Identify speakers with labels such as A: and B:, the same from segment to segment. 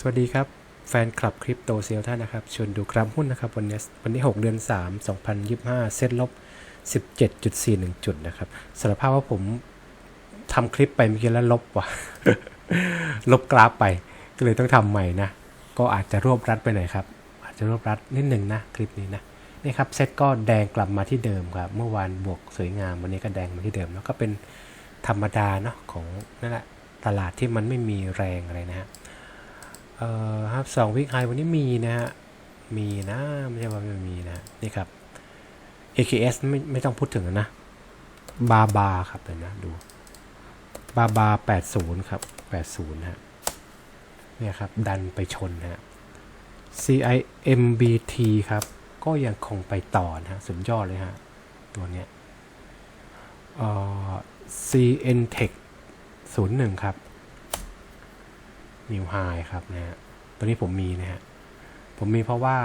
A: สวัสดีครับ แฟนคลับคริปโตเซียท่านนะครับชวนดูกราฟหุ้นนะครับ วันนี้วันที่6เดือน 3 2025 เซ็ตลบ 17.41 จุดนะครับสารภาพว่าผมทำคลิปไปเมื่อกี้แล้วลบว่ะ ลบกราฟไป ก็เลยต้องทำใหม่นะ ก็อาจจะรวบรัดไปหน่อยครับ อาจจะรวบรัดนิดหนึ่งนะ คลิปนี้นะนี่ครับเซ็ตก็แดงกลับมาที่เดิมครับ เมื่อวานบวกสวยงามวันนี้ก็แดงมาที่เดิม แล้วก็เป็นธรรมดาเนาะของนั่นแหละตลาดที่มันไม่มีแรงอะไรนะฮะ เอ่อครับสองวิกไฮวันนี้มีนะฮะ มีนะไม่ใช่ว่าไม่มีนะ นี่ครับ AKS ไม่ไม่ต้องพูดถึงนะ บาบาครับเดี๋ยนะดูบาบา80ครับ80นะฮะเนี่ยครับ ดันไปชนนะฮะ CIMBT ครับ ก็ยังคงไปต่อนะฮะ สุดยอดเลยฮะ ตัวเนี้ยเอ่อ CN Tech 01 ครับ นิวไฮครับนะฮะตัวนี้ผมมีนะฮะผมมีเพราะว่า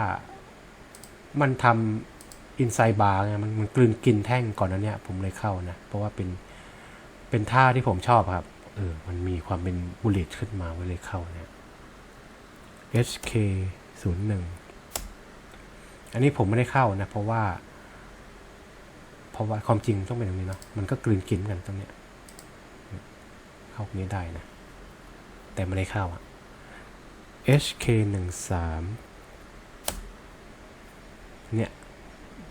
A: มันทำอินไซบาร์ไงมันมันกลืนกินแท่งก่อนนั้นเนี่ย ผมเลยเข้านะ เพราะว่าเป็นเป็นท่าที่ผมชอบครับ เออ มันมีความเป็นบุลเลตขึ้นมาไว้เลยเข้านะ HK 0 1อันนี้ผมไม่ได้เข้านะ เพราะว่า เพราะว่าความจริงต้องเป็นตรงนี้เนาะมันก็กลืนกินกันตรงเนี้ยเข้านี้ได้นะ แต่ไม่ได้เข้าอะ HK 1 3เนี่ย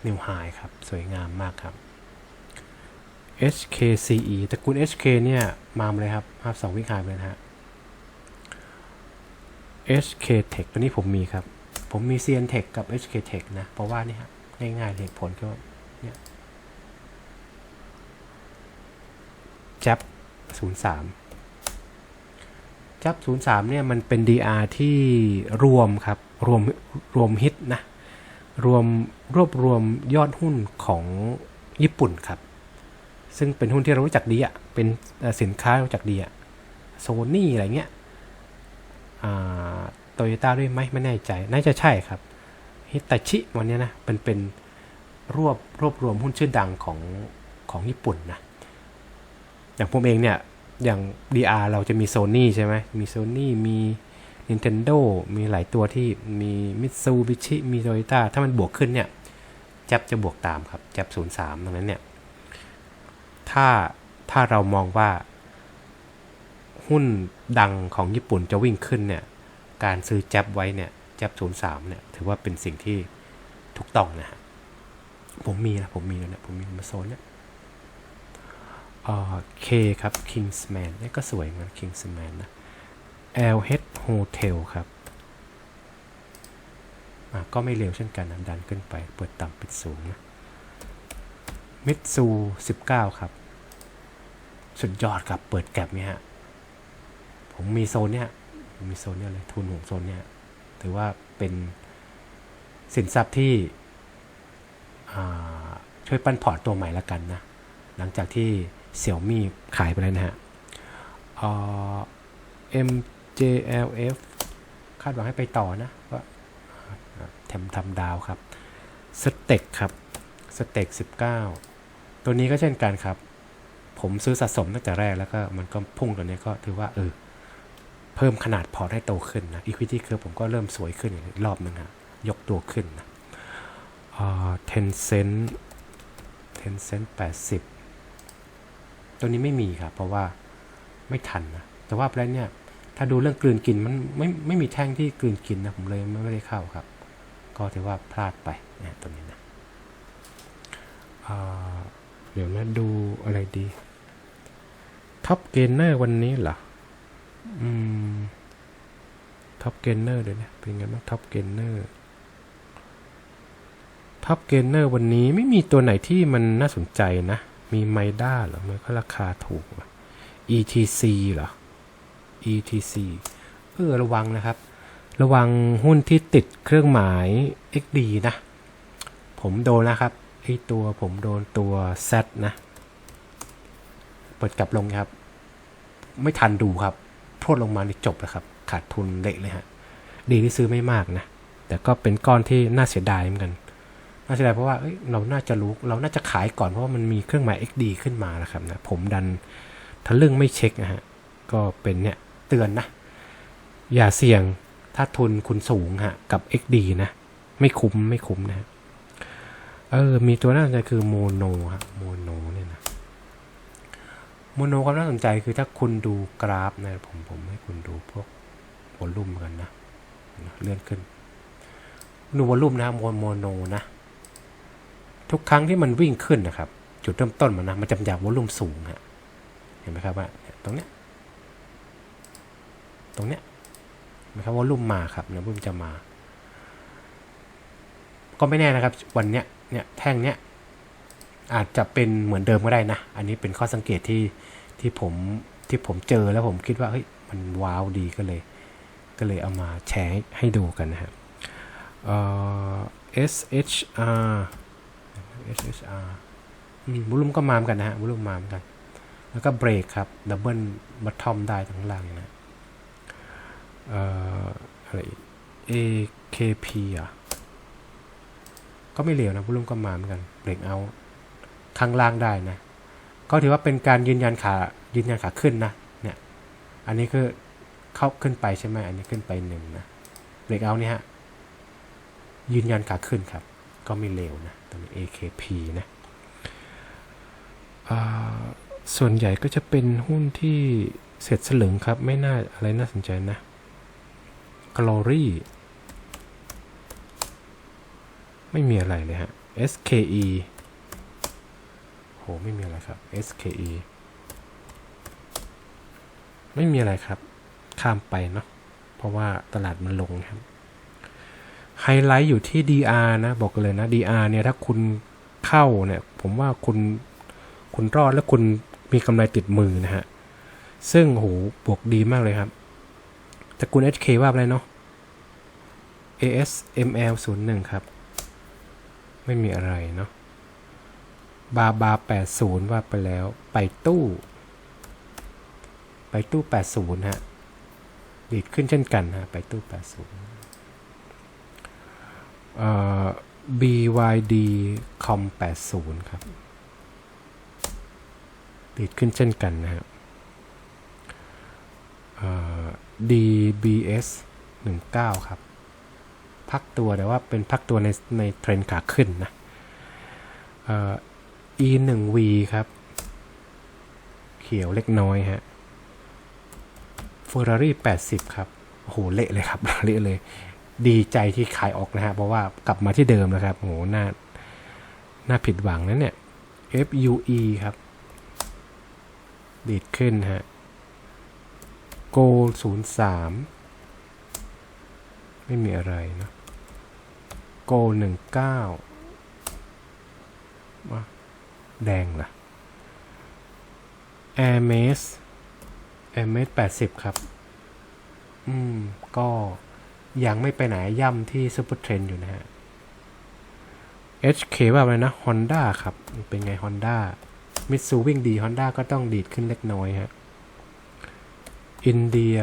A: นิวไฮครับ สวยงามมากครับ HKCE ตระกูล HK เนี่ย มาเลยครับภาพสองวิ่งหายไปเลยนะฮะ HK Tech ตัวนี้ผมมีครับ ผมมี CN Tech กับ HK Tech นะ เพราะว่านี่ฮะง่ายๆเหตุผลก็เนี่ยจับ03 จับ 03 เนี่ยมันเป็น DR ที่รวมครับ รวมรวมฮิตนะ รวมรวบรวมยอดหุ้นของญี่ปุ่นครับ ซึ่งเป็นหุ้นที่เรารู้จักดีอะ่ะ เป็นสินค้ารู้จักดีอะ่ะโซนี่อะไรเงี้ยโตโยต้าด้วยไหมไม่แน่ใจ น่าจะใช่ครับ ฮิตาชิวันเนี้ยนะเป็นเป็นรวบรวบรวมหุ้นชื่อดังของของญี่ปุ่นนะ อย่างผมเองเนี่ย อย่าง DR เราจะมี Sony ใช่ไหมมี Sony มี Nintendo มีหลายตัวที่มี Mitsubishi มี Toyota ถ้ามันบวกขึ้นเนี่ยจับจะบวกตามครับจับ03ดังนั้นเนี่ย ถ้าถ้าเรามองว่า หุ้นดังของญี่ปุ่นจะวิ่งขึ้นเนี่ย การซื้อจับไว้เนี่ยจับ03เนี่ย ถือว่าเป็นสิ่งที่ถูกต้องนะฮะผมมีนะผมมีแล้วเนี่ยผมมีมาโซนเนี่ย อ่า K ครับ Kingsman นี่ก็สวยเหมือน Kingsman นะ LH Hotel ครับอะก็ไม่เร็วเช่นกันนดันขึ้นไป เปิดต่ำปิดสูงนะ Mitsu 19 ครับ สุดยอดครับ เปิดแก็บเนี่ยฮะ ผมมีโซนเนี่ยผมมีโซนเนี่ยเลยทุนของโซนเนี่ย ถือว่าเป็นสินทรัพย์ที่ช่วยปั้นพอร์ตตัวใหม่ละกันนะ หลังจากที่ เสี่ยวมี่ขายไปแล้วนะฮะเอ่อ MJLF คาดหวังให้ไปต่อนะว่าแถมทำดาวครับสเต็กครับสเต็ก19 ตัวนี้ก็เช่นกันครับ ผมซื้อสะสมตั้งแต่แรกแล้วก็มันก็พุ่งตัวนี้ก็ถือว่าเออเพิ่มขนาดพอให้โตขึ้นนะ Equity Curve ผมก็เริ่มสวยขึ้นอีกรอบนึงฮะยกตัวขึ้นนะอ่า Tencent Tencent 80ตััวนี้ไม่มีครับเพราะว่าไม่ทันนะแต่ว่าแล้วเนี่ยถ้าดูเรื่องกลืนกินมันไม่ไม่มีแท่งที่กลืนกินนะผมเลยไม่ได้เข้าครับ ก็ถือว่าพลาดไปนะตัวนี้นะเดี๋ยวนะดูอะไรดีท็อปเกนเนอร์วันนี้เหรออืมท็อปเกนเนอร์เดี๋ยวนะเป็นไงบ้างท็อปเกนเนอร์ท็อปเกนเนอร์วันนี้ไม่มีตัวไหนที่มันน่าสนใจนะ มีไมด้าเหรอ มันก็ราคาถูกว่ะ ETC เหรอ ETC เออระวังนะครับ ระวังหุ้นที่ติดเครื่องหมาย XD นะ ผมโดนนะครับไอตัวผมโดนตัว Z นะ เปิดกลับลงครับ ไม่ทันดูครับพรวดลงมาในจบแล้วครับ ขาดทุนเละเลยฮะ ดีที่ซื้อไม่มากนะ แต่ก็เป็นก้อนที่น่าเสียดายเหมือนกัน น่าเสียดายเพราะว่าเเราน่าจะรู้เราน่าจะขายก่อนเพราะว่ามันมีเครื่องหมาย XD ขึ้นมานะครับนะผมดันทะลึ่งไม่เช็คนะฮะก็เป็นเนี่ยเตือนนะ อย่าเสี่ยงถ้าทุนคุณสูงฮะกับ XD นะ ไม่คุ้มไม่คุ้มนะฮะเออมีตัวน่าสนใจคือโมโนฮะโมโนเนี่ยนะโมโนความน่าสนใจคือถ้าคุณดูกราฟนะผมผมให้คุณดูพวกวอลลุ่มกันนะนะเลื่อนขึ้นดูวอลลุ่มนะโมโมโนนะ ทุกครั้งที่มันวิ่งขึ้นนะครับ จุดเริ่มต้นมันนะมันจะจากวอลลุ่มสูงฮะเห็นไหมครับว่าตรงเนี้ยตรงเนี้ยนะครับวอลลุ่มมาครับนะวอลลุ่มจะมา ก็ไม่แน่นะครับ วันเนี้ยเนี่ยแท่งเนี้ยอาจจะเป็นเหมือนเดิมก็ได้นะ อันนี้เป็นข้อสังเกตที่ที่ผมที่ผมเจอแล้วผมคิดว่าเฮ้ยมันว้าวดีก็เลย ก็เลยเอามาแชร์ให้ดูกันนะครับเอ่อ SHR SHR อืมวอลลุ่มก็มาเหมือนกันนะฮะวอลลุ่มมาเหมือนกัน แล้วก็เบรกครับดับเบิลบัตทอมได้ทั้งล่างนะเอ่ออะไร AKP อะก็ไม่เหลวนะวอลลุ่มก็มาเหมือนกันเบรกเอาข้างล่างได้นะ ก็ถือว่าเป็นการยืนยันขายืนยันขาขึ้นนะเนี่ยอันนี้คือเข้าขึ้นไปใช่ไหมอันนี้ขึ้นไปหนึ่งนะเบรกเอานี่ฮะยืนยันขาขึ้นครับ ก็ไม่เลวนะตัวนี้ AKP นะส่วนใหญ่ก็จะเป็นหุ้นที่เสร็จสลึงครับ ไม่น่าอะไรน่าสนใจนะ Glory ไม่มีอะไรเลยฮะ SKE โห ไม่มีอะไรครับ SKE ไม่มีอะไรครับ ข้ามไปเนาะ เพราะว่าตลาดมันลงครับ ไฮไลท์อยู่ที่ DR นะ บอกเลยนะ DR เนี่ยถ้าคุณเข้าเนี่ย ผมว่าคุณคุณรอดแล้วคุณมีกำไรติดมือนะฮะ ซึ่งโหบวกดีมากเลยครับตระกูล HK ว่าอะไรเนาะ ASML 01 ครับ ไม่มีอะไรเนาะบาบา80 ว่าไปแล้ว ไปตู้ ไปตู้ 80 ฮะ ดีดขึ้นเช่นกันฮะ ไปตู้ 80 BYD com 80ครับดีดขึ้นเช่นกันนะครับเอ่อ DBS 19 ครับ พักตัวแต่ว่าเป็นพักตัวในในเทรนขาขึ้นนะเอ่อ E 1 V ครับ เขียวเล็กน้อยฮะ Ferrari 80 ครับโอ้โห เละเลยครับ เละเลย ดีใจที่ขายออกนะฮะเพราะว่ากลับมาที่เดิมนะครับโอ้โหน่าน่าผิดหวังนะเนี่ย FUE ครับดีดขึ้นฮะโกล03ไม่มีอะไรเนาะโกล19ว่าแดงล่ะ Air m a s Air m a s 80 ครับ อืม ก็ ยังไม่ไปไหนย่ำที่ Super Trend อยู่นะฮะ HK ว่าอะไรนะ Honda ครับ เป็นไง Honda มิตซูวิ่งดี Honda ก็ต้องดีดขึ้นเล็กน้อยฮะ อินเดีย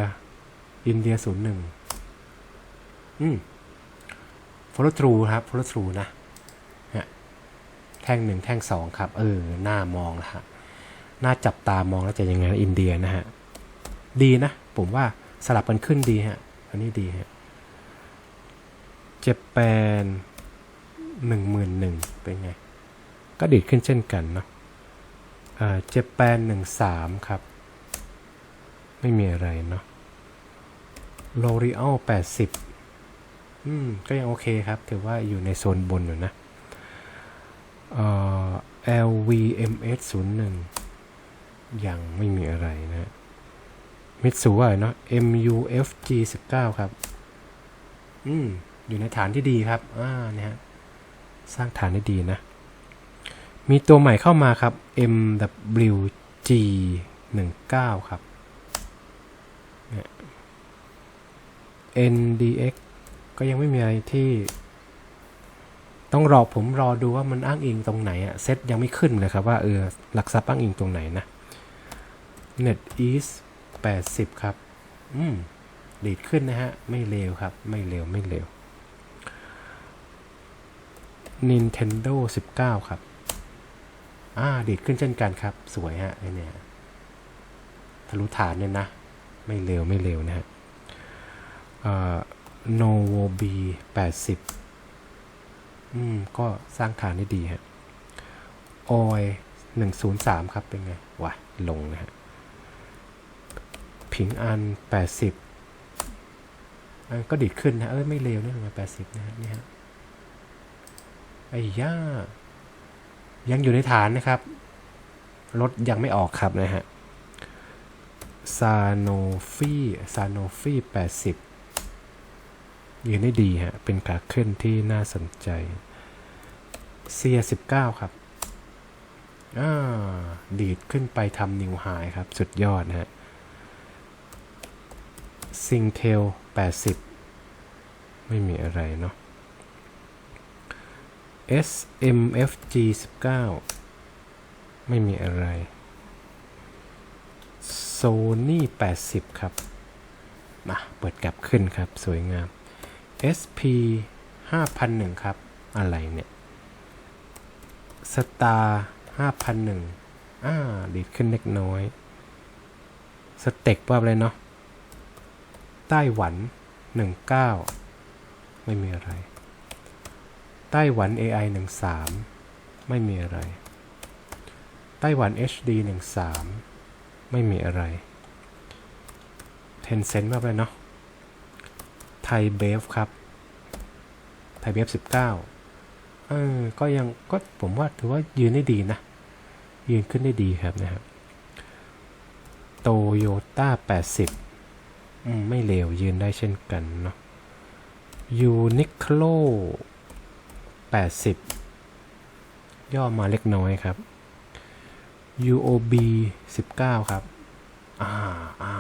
A: อินเดีย01อืม follow through ครับ follow through นะแท่งหนึ่งแท่งสองครับ เออ หน้ามองแล้วฮะ หน้าจับตามองแล้วจะยังไงอินเดียนะฮะ ดีนะ ผมว่าสลับกันขึ้นดีฮะ อันนี้ดีฮะ เจแปนหนึ่งหมื่นหนึ่งเป็นไง ก็ดีดขึ้นเช่นกันเนาะอ่าเจแปนหนึ่งสามครับ ไม่มีอะไรเนาะโลริอัลแปดสิบอืม ก็ยังโอเคครับ ถือว่าอยู่ในโซนบนอยู่นะเอ่อ LVMS 01 ยังไม่มีอะไรนะมิตซูว่าเนาะ MUFG 19 ครับ อืม อยู่ในฐานที่ดีครับอ่าเนี่ยฮะสร้างฐานได้ดีนะ มีตัวใหม่เข้ามาครับ MWG 19ครับเนี่ย NDX ก็ยังไม่มีอะไรที่ ต้องรอผมรอดูว่ามันอ้างอิงตรงไหนอะเซตยังไม่ขึ้นเลยครับว่าเออหลักทรัพย์อ้างอิงตรงไหนนะ Net East 80 ครับ อืมดีดขึ้นนะฮะ ไม่เลวครับ ไม่เลว ไม่เลว Nintendo 19 ครับ อ่าดีดขึ้นเช่นกันครับ สวยฮะไอเนี่ยทะลุฐานเนี่ยนะ ไม่เลวไม่เลวนะฮะเอ่อ Novo B 80อืม ก็สร้างฐานได้ดีฮะ Oil 103ครับ เป็นไง วะ ลงนะฮะ ผิงอัน80อันก็ดีดขึ้นนะ เอ้ย ไม่เลวนี่มา80นะฮะนี่ฮะ ไอ้ย่า ยังอยู่ในฐานนะครับ รถยังไม่ออกครับนะฮะซาโนฟีซาโนฟี80ยืนได้ดีฮะ เป็นขาขึ้นที่น่าสนใจเซีย19ครับอ่าดีดขึ้นไปทำนิวไฮครับ สุดยอดนะฮะซิงเทล80ไม่มีอะไรเนาะ SMFG 19 ไม่มีอะไร Sony 80 ครับมาเปิดกลับขึ้นครับ สวยงาม SP 5001 ครับ อะไรเนี่ย Star 5001 อ่า ดีดขึ้นเล็กน้อย สเต็กว่าอะไรเนาะไต้หวัน 19 ไม่มีอะไร ไต้หวัน AI 13 ไม่มีอะไร ไต้หวัน HD 13 ไม่มีอะไร Tencent ว่าไปเนาะ ไทยเบฟครับ ไทยเบฟ19 เออ ก็ยังก็ผมว่าถือว่ายืนได้ดีนะ ยืนขึ้นได้ดีครับนะครับ โตโยต้า80 ไม่เลวยืนได้เช่นกันเนาะยูนิคโล 80 ย่อมาเล็กน้อยครับ UOB 19 ครับ อ่าอ่า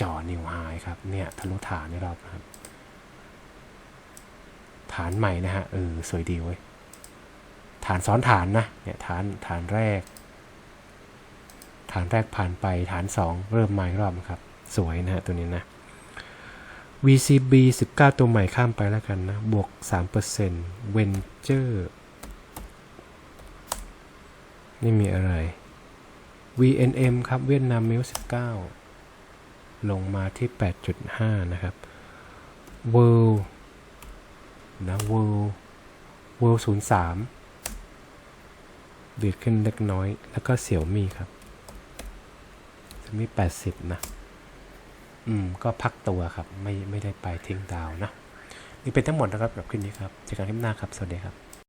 A: จอนิวไฮครับ เนี่ยทะลุฐานในรอบครับ ฐานใหม่นะฮะ เออ สวยดีเว้ย ฐานซ้อนฐานนะ เนี่ยฐานฐานแรก ฐานแรกผ่านไปฐานสองเริ่มใหม่รอบครับ สวยนะฮะ ตัวนี้นะ VCB 19 ตัวใหม่ข้ามไปแล้วกันนะ บวก 3% Venture ไม่มีอะไร VNM ครับ เวียดนามมิล19 ลงมาที่ 8.5 นะครับ World นะ World World 03ดีดขึ้นเล็กน้อย แล้วก็เสี่ยวมี่ครับเสี่ยวมี่80 นะ อืมก็พักตัวครับ ไม่ไม่ได้ไปทิ้งดาวนะนี่เป็นทั้งหมดนะครับแบบขึ้นนี้ครับเจอกันคลิปหน้าครับ สวัสดีครับ